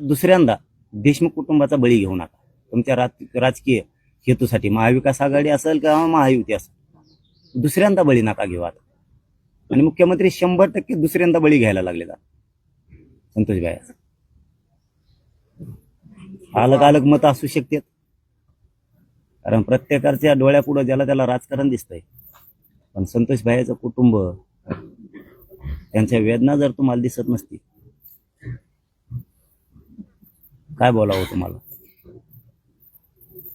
दुसऱ्यांदा देशमुख कुटुंबाचा बळी घेऊ नका. तुमच्या राज- राजकीय हेतूसाठी महाविकास आघाडी असेल किंवा महायुती असेल दुसऱ्यांदा बळी नका घेऊ आता. आणि मुख्यमंत्री शंभर टक्के दुसऱ्यांदा बळी घ्यायला लागले संतोष भाई. अलग अलग मत असू शकतात. कारण प्रत्येकाच्या डोळ्यापुढं ज्याला त्याला राजकारण दिसतंय. पण संतोष भाईचं कुटुंब त्यांच्या वेदना जर तुम्हाला दिसत नसतील काय बोलावं तुम्हाला?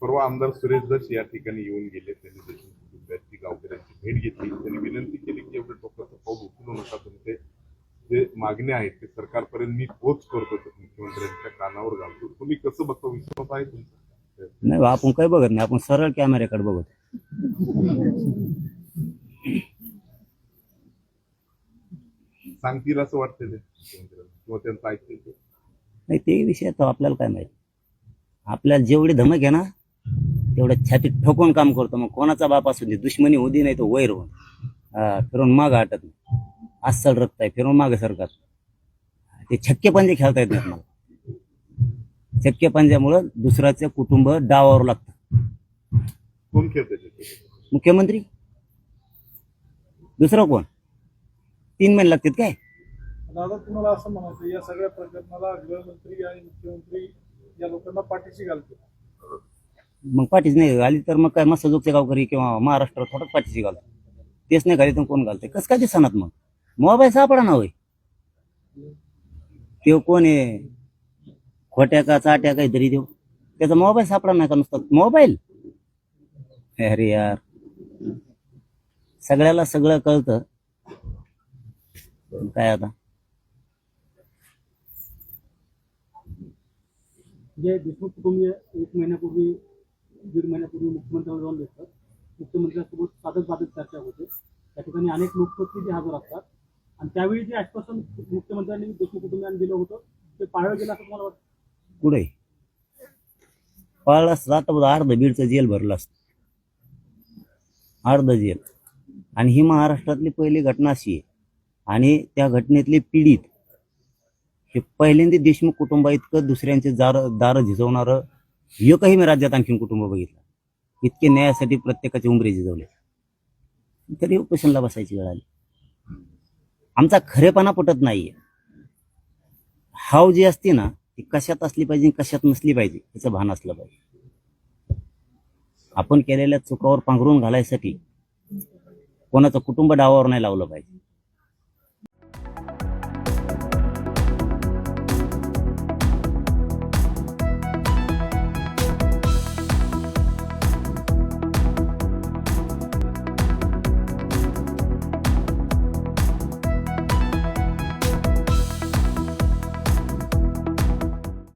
परवा आमदार सुरेश दस या ठिकाणी येऊन गेले. त्यांनी कुटुंबियांची गावकऱ्यांची भेट घेतली त्यांनी विनंती केली की एवढं टोकाचं पाऊल उचलू नका तुम्ही. ते जे मागण्या आहेत ते सरकारपर्यंत मी पोच करतो मुख्यमंत्र्यांच्या कानावर घालतो. तुम्ही कसं बघतो? विश्वास आहे तुमचा? नाही आपण काय बघत नाही. आपण सरळ कॅमेऱ्याकडे बघत. सांगतील असं वाटतं ते. मुख्यमंत्र्यांना किंवा त्यांचं ऐकतील ते नाही विषय तो आपल्याला काय माहिती? आपल्याला जेवढी धमक आहे ना तेवढं छातीत ठोकून काम करतो. मग कोणाचा बाप असू दे दुश्मनी होती नाही तो वैर होऊन. फिरून माग हटत नाही. अस्सल रक्त आहे फिरून माग सरकार ते छक्के पंजे खेळता येत नाहीत मला. छक्के पंजामुळं दुसऱ्याचं कुटुंब डावावर लागतं. कोण मुख्यमंत्री? दुसरं कोण? तीन महिने लागतात काय? दादा तुम्हाला असं म्हणायचं या सगळ्या प्रकरणाला गृहमंत्री आणि मुख्यमंत्री या लोकांना पाठीशी घालतो मग पाठीच नाही घाली तर मग काय मस्त गावकरी किंवा महाराष्ट्र थोडंच पाठीशी घालतो तेच नाही घाली तर कोण घालते? कसं काय दिसणार मग? मोबाईल सापडा ना होय. ते कोण आहे? खोट्या का चाट्या काहीतरी देऊ त्याचा मोबाईल सापडा नाही का नुसता? मोबाईल? अरे यार. सगळ्याला सगळं कळतं. काय आता? जे देशमुख कुटुंबीय एक महिन्यापूर्वी दीड महिन्यापूर्वी मुख्यमंत्र्यांना जाऊन भेटतात. मुख्यमंत्र्यांसोबत साधक बाधक चर्चा होते. त्या ठिकाणी अनेक लोकप्रतिनिधी हजर असतात. आणि त्यावेळी जे आश्वासन मुख्यमंत्र्यांनी देशमुख कुटुंबियांना दिलं होतं ते पाळलं गेलं असं तुम्हाला वाटतं? पुढे पाळलं असतं. आता अर्ध बीडचं जेल भरलं असतं. अर्ध जेल. आणि ही महाराष्ट्रातली पहिली घटना अशी आहे. आणि त्या घटनेतले पीडित हे पहिल्यांदा देशमुख कुटुंबा इतकं दुसऱ्यांचे जार दार झिजवणारं एकही मी राज्यात आणखीन कुटुंब बघितलं इतके न्यायासाठी प्रत्येकाचे उमरे झिजवले. तरी उपोषणला बसायची वेळ आली. आमचा खरेपणा पटत नाहीये. हाव जी असते ना ती कशात असली पाहिजे आणि कशात नसली पाहिजे याचं भान असलं पाहिजे. आपण केलेल्या चुकावर पांघरून घालायसाठी कोणाचं कुटुंब डावावर नाही लावलं पाहिजे.